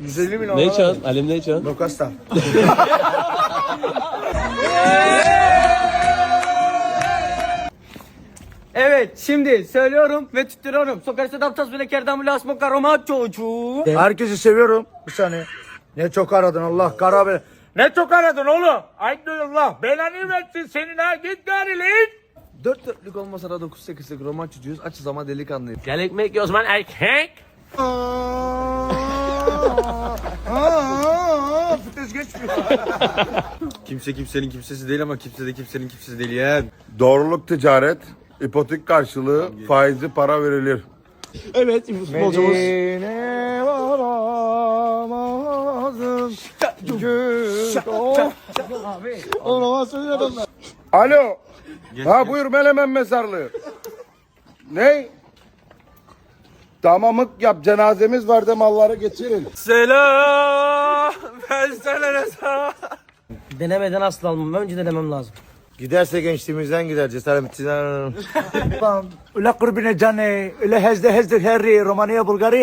150 bin Ne içiyorsun? Alim ne içiyorsun? Lokasta. Evet şimdi söylüyorum ve tutuyorum. Sokrates adaptas bile kerdan bile asma karoma çocuğu. Herkesi seviyorum. Bir saniye. Ne çok aradın Allah kara be. Ne çok aradın oğlum? Allah belanı versin senin ha git gari lan. Dört dörtlük olmasa da 9-8'lik roman çocuğuyuz. Açız ama delikanlıyız. Gel ekmek yiyoruz lan erkek. Aa, Vites geçmiyor. Kimse kimsenin kimsesi değil ama kimse de kimsenin kimsesi değil yeğen. Doğruluk ticaret, ipotek karşılığı, faizli para verilir. Evet futbolcumuz. Medine varamazım. Gül o. Alo. ha buyur Melemen mezarlığı. ne? Tamamık yap cenazemiz var de malları geçirin. Selam. Ben sana ne. Denemeden asla almam. Önce denemem lazım. Giderse gençliğimizden gider cesaretimizden. Ulan ula kurbine canı, ula hezde hezde herri, Romanya Bulgarya.